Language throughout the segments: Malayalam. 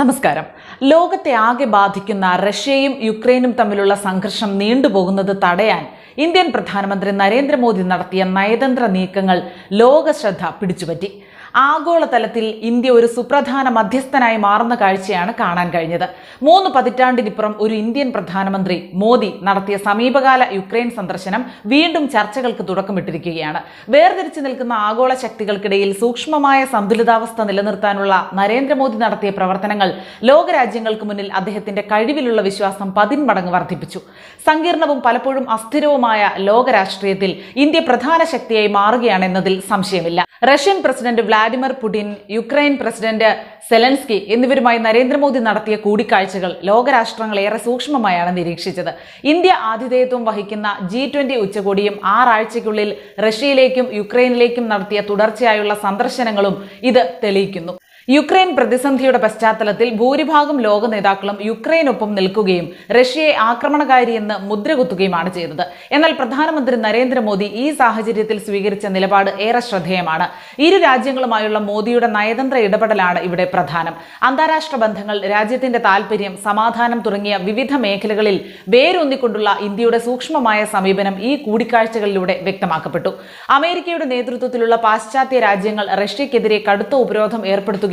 നമസ്കാരം. ലോകത്തെ ആകെ ബാധിക്കുന്ന റഷ്യയും യുക്രൈനും തമ്മിലുള്ള സംഘർഷം നീണ്ടുപോകുന്നത് തടയാൻ ഇന്ത്യൻ പ്രധാനമന്ത്രി നരേന്ദ്രമോദി നടത്തിയ നയതന്ത്ര നീക്കങ്ങൾ ലോകശ്രദ്ധ പിടിച്ചുപറ്റി. ആഗോളതലത്തിൽ ഇന്ത്യ ഒരു സുപ്രധാന മധ്യസ്ഥനായി മാറുന്ന കാഴ്ചയാണ് കാണാൻ കഴിഞ്ഞത്. മൂന്ന് പതിറ്റാണ്ടിനിപ്പുറം ഒരു ഇന്ത്യൻ പ്രധാനമന്ത്രി മോദി നടത്തിയ സമീപകാല യുക്രൈൻ സന്ദർശനം വീണ്ടും ചർച്ചകൾക്ക് തുടക്കമിട്ടിരിക്കുകയാണ്. വേർതിരിച്ചു നിൽക്കുന്ന ആഗോള ശക്തികൾക്കിടയിൽ സൂക്ഷ്മമായ സന്തുലിതാവസ്ഥ നിലനിർത്താനുള്ള നരേന്ദ്രമോദി നടത്തിയ പ്രവർത്തനങ്ങൾ ലോകരാജ്യങ്ങൾക്ക് മുന്നിൽ അദ്ദേഹത്തിന്റെ കഴിവിലുള്ള വിശ്വാസം പതിന്മടങ്ങ് വർദ്ധിപ്പിച്ചു. സങ്കീർണവും പലപ്പോഴും അസ്ഥിരവുമായ ലോകരാഷ്ട്രീയത്തിൽ ഇന്ത്യ പ്രധാന ശക്തിയായി മാറുകയാണെന്നതിൽ സംശയമില്ല. Russian president Vladimir Putin Ukraine president Zelensky എന്നിവരുമായി നരേന്ദ്രമോദി നടത്തിയ കൂടിക്കാഴ്ചകൾ ലോകരാഷ്ട്രങ്ങൾ ഏറെ സൂക്ഷ്മമായാണ് നിരീക്ഷിച്ചത്. ഇന്ത്യ ആതിഥേയത്വം വഹിക്കുന്ന ജി ട്വന്റി ഉച്ചകോടിയും ആറാഴ്ചയ്ക്കുള്ളിൽ റഷ്യയിലേക്കും യുക്രൈനിലേക്കും നടത്തിയ തുടർച്ചയായുള്ള സന്ദർശനങ്ങളും ഇത് തെളിയിക്കുന്നു. യുക്രൈൻ പ്രതിസന്ധിയുടെ പശ്ചാത്തലത്തിൽ ഭൂരിഭാഗം ലോക നേതാക്കളും യുക്രൈനൊപ്പം നിൽക്കുകയും റഷ്യയെ ആക്രമണകാരിയെന്ന് മുദ്രകുത്തുകയുമാണ് ചെയ്തത്. എന്നാൽ പ്രധാനമന്ത്രി നരേന്ദ്രമോദി ഈ സാഹചര്യത്തിൽ സ്വീകരിച്ച നിലപാട് ഏറെ ശ്രദ്ധേയമാണ്. ഇരു രാജ്യങ്ങളുമായുള്ള മോദിയുടെ നയതന്ത്ര ഇടപെടലാണ് ഇവിടെ പ്രധാനം. അന്താരാഷ്ട്ര ബന്ധങ്ങൾ രാജ്യത്തിന്റെ താൽപര്യം സമാധാനം തുടങ്ങിയ വിവിധ മേഖലകളിൽ വേരൂന്നിക്കൊണ്ടുള്ള ഇന്ത്യയുടെ സൂക്ഷ്മമായ സമീപനം ഈ കൂടിക്കാഴ്ചകളിലൂടെ വ്യക്തമാക്കപ്പെട്ടു. അമേരിക്കയുടെ നേതൃത്വത്തിലുള്ള പാശ്ചാത്യ രാജ്യങ്ങൾ റഷ്യക്കെതിരെ കടുത്ത ഉപരോധം ഏർപ്പെടുത്തുകയും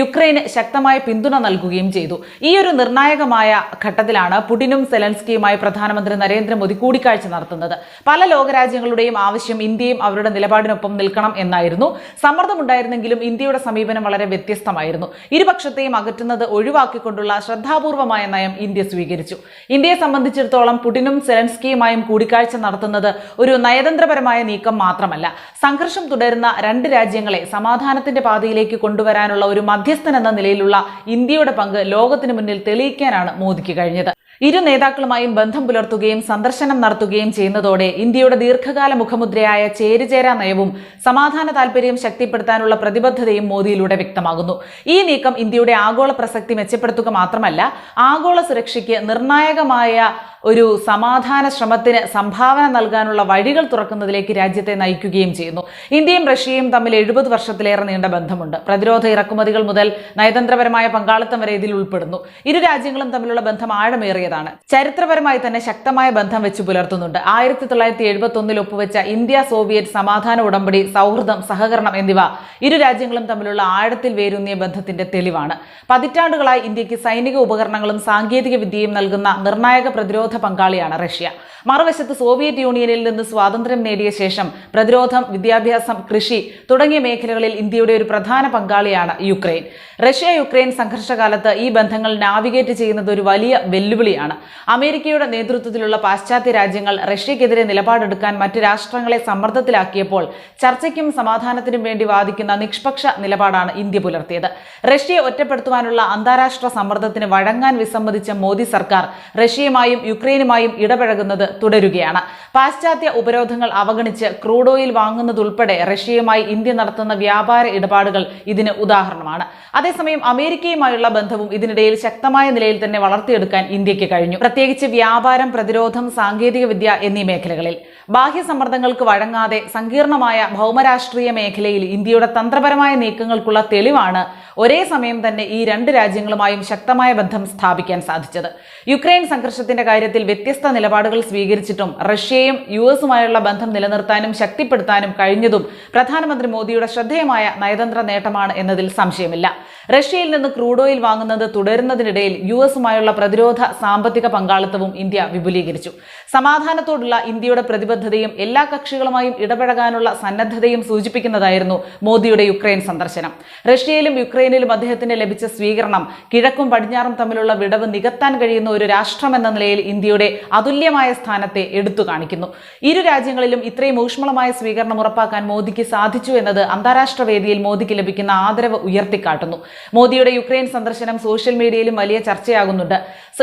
യുക്രൈന് ശക്തമായ പിന്തുണ നൽകുകയും ചെയ്തു. ഈ ഒരു നിർണായകമായ ഘട്ടത്തിലാണ് പുടിനും സെലൻസ്കിയുമായി പ്രധാനമന്ത്രി നരേന്ദ്രമോദി കൂടിക്കാഴ്ച നടത്തുന്നത്. പല ലോകരാജ്യങ്ങളുടെയും ആവശ്യം ഇന്ത്യയും അവരുടെ നിലപാടിനൊപ്പം നിൽക്കണം എന്നായിരുന്നു. സമ്മർദ്ദമുണ്ടായിരുന്നെങ്കിലും ഇന്ത്യയുടെ സമീപനം വളരെ വ്യത്യസ്തമായിരുന്നു. ഇരുപക്ഷത്തെയും അകറ്റുന്നത് ഒഴിവാക്കിക്കൊണ്ടുള്ള ശ്രദ്ധാപൂർവമായ നയം ഇന്ത്യ സ്വീകരിച്ചു. ഇന്ത്യയെ സംബന്ധിച്ചിടത്തോളം പുടിനും സെലൻസ്കിയുമായും കൂടിക്കാഴ്ച നടത്തുന്നത് ഒരു നയതന്ത്രപരമായ നീക്കം മാത്രമല്ല. സംഘർഷം തുടരുന്ന രണ്ട് രാജ്യങ്ങളെ സമാധാനത്തിന്റെ പാതയിലേക്ക് കൊണ്ടുവരാനുള്ള ഒരു മധ്യസ്ഥൻ എന്ന നിലയിലുള്ള ഇന്ത്യയുടെ പങ്ക് ലോകത്തിന് മുന്നിൽ തെളിയിക്കാനാണ് മോദിക്ക് കഴിഞ്ഞത്. ഇരു നേതാക്കളുമായും ബന്ധം പുലർത്തുകയും സന്ദർശനം നടത്തുകയും ചെയ്യുന്നതോടെ ഇന്ത്യയുടെ ദീർഘകാല മുഖമുദ്രയായ ചേരിചേരാ നയവും സമാധാന താൽപര്യം ശക്തിപ്പെടുത്താനുള്ള പ്രതിബദ്ധതയും മോദിയിലൂടെ വ്യക്തമാകുന്നു. ഈ നീക്കം ഇന്ത്യയുടെ ആഗോള പ്രസക്തി മെച്ചപ്പെടുത്തുക മാത്രമല്ല ആഗോള സുരക്ഷയ്ക്ക് നിർണായകമായ ഒരു സമാധാന ശ്രമത്തിന് സംഭാവന നൽകാനുള്ള വഴികൾ തുറക്കുന്നതിലേക്ക് രാജ്യത്തെ നയിക്കുകയും ചെയ്യുന്നു. ഇന്ത്യയും റഷ്യയും തമ്മിൽ എഴുപത് വർഷത്തിലേറെ നീണ്ട ബന്ധമുണ്ട്. പ്രതിരോധ ഇറക്കുമതികൾ മുതൽ നയതന്ത്രപരമായ പങ്കാളിത്തം വരെ ഇതിൽ ഉൾപ്പെടുന്നു. ഇരു രാജ്യങ്ങളും തമ്മിലുള്ള ബന്ധം ആഴമേറിയതാണ്. ചരിത്രപരമായി തന്നെ ശക്തമായ ബന്ധം വെച്ച് പുലർത്തുന്നുണ്ട്. ആയിരത്തി തൊള്ളായിരത്തി എഴുപത്തി ഒന്നിൽ ഒപ്പുവെച്ച ഇന്ത്യ സോവിയറ്റ് സമാധാന ഉടമ്പടി സൗഹൃദം സഹകരണം എന്നിവ ഇരു രാജ്യങ്ങളും തമ്മിലുള്ള ആഴത്തിൽ വേരൂന്നിയ ബന്ധത്തിന്റെ തെളിവാണ്. പതിറ്റാണ്ടുകളായി ഇന്ത്യയ്ക്ക് സൈനിക ഉപകരണങ്ങളും സാങ്കേതിക വിദ്യയും നൽകുന്ന നിർണായക പ്രതിരോധ പങ്കാളിയാണ് റഷ്യ. മറുവശത്ത് സോവിയറ്റ് യൂണിയനിൽ നിന്ന് സ്വാതന്ത്ര്യം നേടിയ ശേഷം പ്രതിരോധം വിദ്യാഭ്യാസം കൃഷി തുടങ്ങിയ മേഖലകളിൽ ഇന്ത്യയുടെ ഒരു പ്രധാന പങ്കാളിയാണ് യുക്രൈൻ. റഷ്യ യുക്രൈൻ സംഘർഷകാലത്ത് ഈ ബന്ധങ്ങൾ നാവിഗേറ്റ് ചെയ്യുന്നത് ഒരു വലിയ വെല്ലുവിളിയാണ്. അമേരിക്കയുടെ നേതൃത്വത്തിലുള്ള പാശ്ചാത്യ രാജ്യങ്ങൾ റഷ്യക്കെതിരെ നിലപാടെടുക്കാൻ മറ്റ് രാഷ്ട്രങ്ങളെ സമ്മർദ്ദത്തിലാക്കിയപ്പോൾ ചർച്ചയ്ക്കും സമാധാനത്തിനും വേണ്ടി വാദിക്കുന്ന നിഷ്പക്ഷ നിലപാടാണ് ഇന്ത്യ പുലർത്തിയത്. റഷ്യയെ ഒറ്റപ്പെടുത്തുവാനുള്ള അന്താരാഷ്ട്ര സമ്മർദ്ദത്തിന് വഴങ്ങാൻ വിസമ്മതിച്ച മോദി സർക്കാർ റഷ്യയുമായും യുക്രൈനുമായും ഇടപഴകുന്നത് തുടരുകയാണ്. പാശ്ചാത്യ ഉപരോധങ്ങൾ അവഗണിച്ച് ക്രൂഡ് ഓയിൽ വാങ്ങുന്നതുൾപ്പെടെ റഷ്യയുമായി ഇന്ത്യ നടത്തുന്ന വ്യാപാര ഇടപാടുകൾ ഇതിന് ഉദാഹരണമാണ്. അതേസമയം അമേരിക്കയുമായുള്ള ബന്ധവും ഇതിനിടയിൽ ശക്തമായ നിലയിൽ തന്നെ വളർത്തിയെടുക്കാൻ ഇന്ത്യയ്ക്ക് കഴിഞ്ഞു. പ്രത്യേകിച്ച് വ്യാപാരം പ്രതിരോധം സാങ്കേതിക വിദ്യ എന്നീ മേഖലകളിൽ. ബാഹ്യ സമ്മർദ്ദങ്ങൾക്ക് വഴങ്ങാതെ സങ്കീർണമായ ഭൗമരാഷ്ട്രീയ മേഖലയിൽ ഇന്ത്യയുടെ തന്ത്രപരമായ നീക്കങ്ങൾക്കുള്ള തെളിവാണ് ഒരേ സമയം തന്നെ ഈ രണ്ട് രാജ്യങ്ങളുമായും ശക്തമായ ബന്ധം സ്ഥാപിക്കാൻ സാധിച്ചത്. യുക്രൈൻ സംഘർഷത്തിന്റെ കാര്യത്തിൽ വ്യത്യസ്ത നിലപാടുകൾ സ്വീകരിച്ചിട്ടും റഷ്യയും യു എസുമായുള്ള ബന്ധം നിലനിർത്താനും ശക്തിപ്പെടുത്താനും കഴിഞ്ഞതും പ്രധാനമന്ത്രി മോദിയുടെ ശ്രദ്ധേയമായ നയതന്ത്ര നേട്ടമാണ് എന്നതിൽ സംശയമില്ല. റഷ്യയിൽ നിന്ന് ക്രൂഡ് ഓയിൽ വാങ്ങുന്നത് തുടരുന്നതിനിടയിൽ യു എസുമായുള്ള പ്രതിരോധ സാമ്പത്തിക പങ്കാളിത്തവും ഇന്ത്യ വിപുലീകരിച്ചു. സമാധാനത്തോടുള്ള ഇന്ത്യയുടെ പ്രതിബദ്ധതയും എല്ലാ കക്ഷികളുമായും ഇടപഴകാനുള്ള സന്നദ്ധതയും സൂചിപ്പിക്കുന്നതായിരുന്നു മോദിയുടെ യുക്രൈൻ സന്ദർശനം. റഷ്യയിലും യുക്രൈനിലും അദ്ദേഹത്തിന് ലഭിച്ച സ്വീകരണം കിഴക്കും പടിഞ്ഞാറും തമ്മിലുള്ള വിടവ് നികത്താൻ കഴിയുന്ന ഒരു രാഷ്ട്രമെന്ന നിലയിൽ ഇന്ത്യയുടെ അതുല്യമായ സ്ഥാനത്തെ എടുത്തു കാണിക്കുന്നു. ഇരു രാജ്യങ്ങളിലും ഇത്രയും ഊഷ്മളമായ സ്വീകരണം ഉറപ്പാക്കാൻ മോദിക്ക് സാധിച്ചു എന്നത് അന്താരാഷ്ട്ര വേദിയിൽ മോദിക്ക് ലഭിക്കുന്ന ആദരവ് ഉയർത്തിക്കാട്ടുന്നു. മോദിയുടെ യുക്രൈൻ സന്ദർശനം സോഷ്യൽ മീഡിയയിലും വലിയ ചർച്ചയാകുന്നുണ്ട്.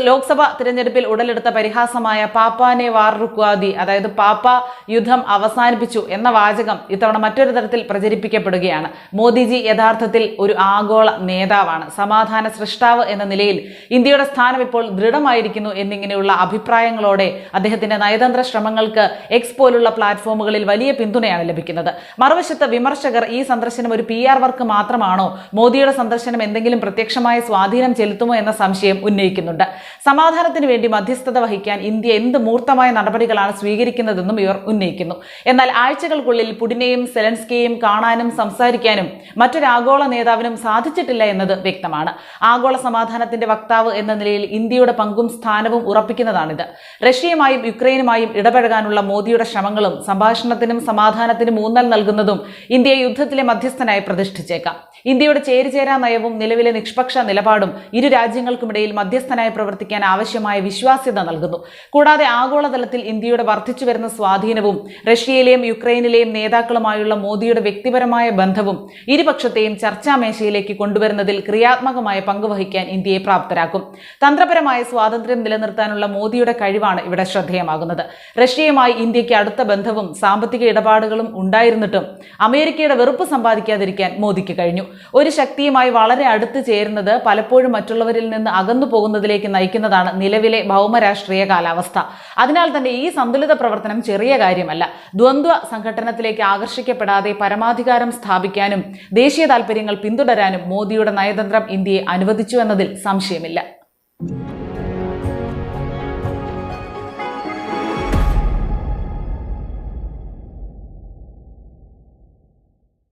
ലോക്സഭാ തിരഞ്ഞെടുപ്പിൽ ഉടലെടുത്ത പരിഹാസമായ പാപ്പാനെ വാർറുക്വാദി അതായത് പാപ്പ യുദ്ധം അവസാനിപ്പിച്ചു എന്ന വാചകം ഇത്തവണ മറ്റൊരു തരത്തിൽ പ്രചരിപ്പിക്കപ്പെടുകയാണ്. മോദിജി യഥാർത്ഥത്തിൽ ഒരു ആഗോള നേതാവാണ്. സമാധാന സൃഷ്ടാവ് എന്ന നിലയിൽ ഇന്ത്യയുടെ സ്ഥാനം ഇപ്പോൾ ദൃഢമായിരിക്കുന്നു എന്നിങ്ങനെയുള്ള അഭിപ്രായങ്ങളോടെ അദ്ദേഹത്തിന്റെ നയതന്ത്ര ശ്രമങ്ങൾക്ക് എക്സ് പോലുള്ള പ്ലാറ്റ്ഫോമുകളിൽ വലിയ പിന്തുണയാണ് ലഭിക്കുന്നത്. മറുവശത്ത് വിമർശകർ ഈ സന്ദർശനം ഒരു പി ആർ വർക്ക് മാത്രമാണോ? മോദിയുടെ സന്ദർശനം എന്തെങ്കിലും പ്രത്യക്ഷമായ സ്വാധീനം ചെലുത്തുമോ എന്ന സംശയം ഉന്നയിക്കുന്നുണ്ട്. സമാധാനത്തിന് വേണ്ടി മധ്യസ്ഥത വഹിക്കാൻ ഇന്ത്യ എന്ത് മൂർത്തമായ നടപടികളാണ് സ്വീകരിക്കുന്നതെന്നും ഇവർ ഉന്നയിക്കുന്നു. എന്നാൽ ആഴ്ചകൾക്കുള്ളിൽ പുടിനെയും സെലൻസ്കിയെയും കാണാനും സംസാരിക്കാനും മറ്റൊരു ആഗോള നേതാവിനും സാധിച്ചിട്ടില്ല എന്നത് വ്യക്തമാണ്. ആഗോള സമാധാനത്തിന്റെ വക്താവ് എന്ന നിലയിൽ ഇന്ത്യയുടെ പങ്കും സ്ഥാനവും ഉറപ്പിക്കുന്നതാണിത്. റഷ്യയുമായും യുക്രൈനുമായും ഇടപഴകാനുള്ള മോദിയുടെ ശ്രമങ്ങളും സംഭാഷണത്തിനും സമാധാനത്തിനും ഊന്നൽ നൽകുന്നതും ഇന്ത്യയെ യുദ്ധത്തിലെ മധ്യസ്ഥനായി പ്രതിഷ്ഠിച്ചേക്കാം. ഇന്ത്യയുടെ ചേരിചേരാ നയവും നിലവിലെ നിഷ്പക്ഷ നിലപാടും ഇരു രാജ്യങ്ങൾക്കുമിടയിൽ മധ്യസ്ഥനായി പ്രവർത്തിക്കാൻ ആവശ്യമായ വിശ്വാസ്യത നൽകുന്നു. കൂടാതെ ആഗോളതലത്തിൽ ഇന്ത്യയുടെ വർദ്ധിച്ചു വരുന്ന സ്വാധീനവും റഷ്യയിലെയും യുക്രൈനിലെയും നേതാക്കളുമായുള്ള മോദിയുടെ വ്യക്തിപരമായ ബന്ധവും ഇരുപക്ഷത്തെയും ചർച്ചാമേശയിലേക്ക് കൊണ്ടുവരുന്നതിൽ ക്രിയാത്മകമായ പങ്കുവഹിക്കാൻ ഇന്ത്യയെ പ്രാപ്തരാക്കും. തന്ത്രപരമായ സ്വാതന്ത്ര്യം നിലനിർത്താനുള്ള മോദിയുടെ കഴിവാണ് ഇവിടെ ശ്രദ്ധേയമാകുന്നത്. റഷ്യയുമായി ഇന്ത്യയ്ക്ക് അടുത്ത ബന്ധവും സാമ്പത്തിക ഇടപാടുകളും ഉണ്ടായിരുന്നിട്ടും അമേരിക്കയുടെ വെറുപ്പ് സമ്പാദിക്കാതിരിക്കാൻ മോദിക്ക് കഴിഞ്ഞു. ഒരു ശക്തിയുമായി വളരെ അടുത്ത് ചേരുന്നത് പലപ്പോഴും മറ്റുള്ളവരിൽ നിന്ന് അകന്നു പോകുന്നതിലേക്ക് നയിക്കുന്നതാണ് നിലവിലെ ഭൗമരാഷ്ട്രീയ കാലാവസ്ഥ. അതിനാൽ തന്നെ ഈ സന്തുലിത പ്രവർത്തനം ചെറിയ കാര്യമല്ല. ദ്വന്ദ്വ സംഘടനത്തിലേക്ക് ആകർഷിക്കപ്പെടാതെ പരമാധികാരം സ്ഥാപിക്കാനും ദേശീയ താൽപര്യങ്ങൾ പിന്തുടരാനും മോദിയുടെ നയതന്ത്രം ഇന്ത്യയെ അനുവദിച്ചു എന്നതിൽ സംശയമില്ല.